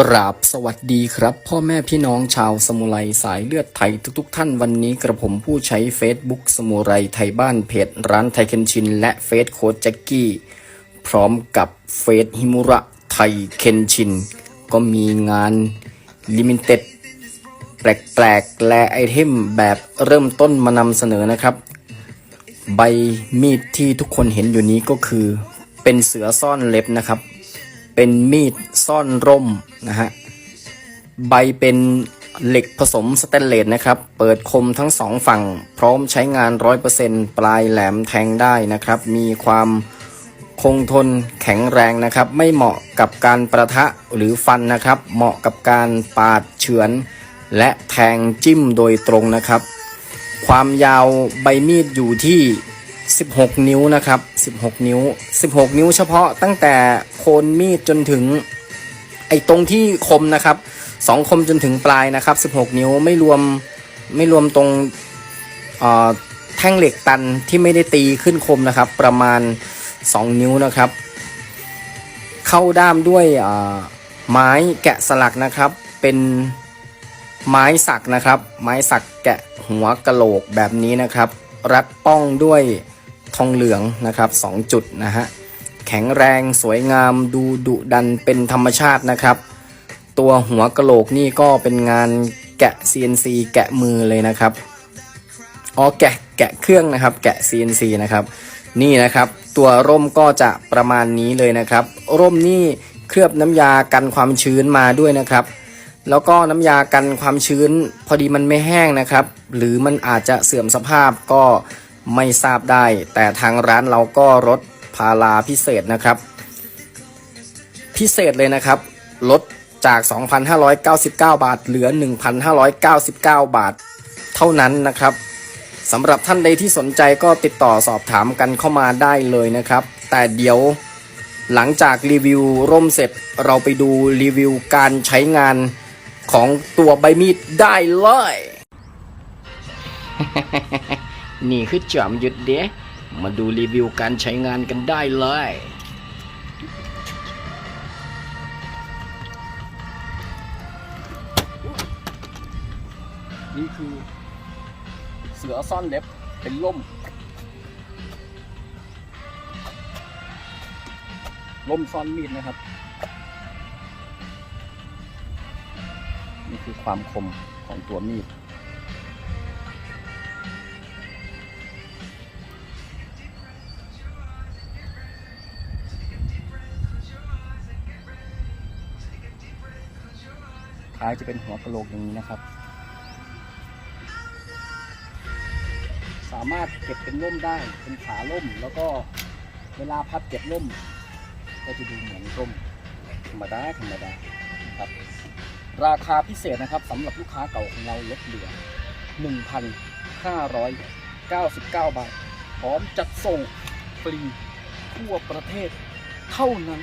กราบสวัสดีครับ พ่อแม่พี่น้องชาวสมุไรสายเลือดไทยทุกๆทท่านวันนี้กระผมผู้ใช้ Facebook สมุไรไทยบ้านเพจร้านไทเคนชิน และเฟซโค้ดแจ็กกี้พร้อมกับเฟซฮิมุระไทเคนชิน ก็มีงานลิมิเต็ดแปลกๆ และไอเทมแบบเริ่มต้นมานำเสนอนะครับ ใบมีดที่ทุกคนเห็นอยู่นี้ก็คือเป็นเสือซ่อนเล็บนะครับ เป็นมีดซ่อนร่มนะฮะ ใบเป็นเหล็กผสมสแตนเลสนะครับ เปิดคมทั้งสองฝั่ง พร้อมใช้งาน 100%ปลายแหลมแทงได้นะครับ มีความคงทนแข็งแรงนะครับ ไม่เหมาะกับการประทะหรือฟันนะครับ เหมาะกับการปาดเฉือน และแทงจิ้มโดยตรงนะครับ ความยาวใบมีดอยู่ที่ 16 นิ้วนะครับ 16 นิ้ว 16 นิ้วเฉพาะตั้งแต่โคนมีดจนถึง ไอ้ตรงที่คมนะครับสองคมจนถึงปลายนะครับ 16 นิ้วไม่รวมไม่รวมตรงแท่งเหล็กตันที่ไม่ได้ตีขึ้นคมนะครับ ประมาณ 2 นิ้วนะครับ เข้าด้ามด้วยไม้แกะสลักนะครับ เป็นไม้สักนะครับ ไม้สักแกะหัวกะโหลกแบบนี้นะครับ รัดป้องด้วย ทองเหลืองนะครับ2จุดนะฮะแข็งแรงสวยงามดูดุดันเป็นธรรมชาตินะครับ ตัวหัวกะโหลกนี่ก็เป็นงานแกะ CNC แกะมือเลยนะครับอ๋อแกะแกะเครื่องนะครับ แกะ CNC นะครับนี่นะครับ ตัวร่มก็จะประมาณนี้เลยนะครับ ร่มนี่เคลือบน้ำยากันความชื้นมาด้วยนะครับแล้วก็น้ำยากันความชื้นพอดีมันไม่แห้งนะครับ หรือมันอาจจะเสื่อมสภาพก็ ไม่ทราบได้ แต่ทางร้านเราก็ลดพาราพิเศษนะครับ พิเศษเลยนะครับลดจาก 2,599 บาท เหลือ 1,599 บาท เท่านั้นนะครับสำหรับท่านใดที่สนใจก็ติดต่อสอบถามกันเข้ามาได้เลยนะครับ แต่เดี๋ยวหลังจากรีวิวร่มเสร็จเราไปดูรีวิวการใช้งานของตัวใบมีดได้เลย นี่คือจอมหยุดเดะมาดูรีวิวการใช้งานกันได้เลย นี่คือเสือซ่อนเล็บเป็นล่มล่มซ่อนมีดนะครับ นี่คือความคมของตัวมีด ท้ายจะเป็นหัวกะโหลกอย่างนี้นะครับ สามารถเก็บเป็นร่มได้เป็นขาร่ม แล้วก็เวลาพับเก็บร่ม ก็จะดูเหมือนร่มธรรมดาธรรมดาครับ ราคาพิเศษนะครับสำหรับลูกค้าเก่าของเราลดเหลือ 1,599 บาท พร้อมจัดส่งฟรีทั่วประเทศเท่านั้น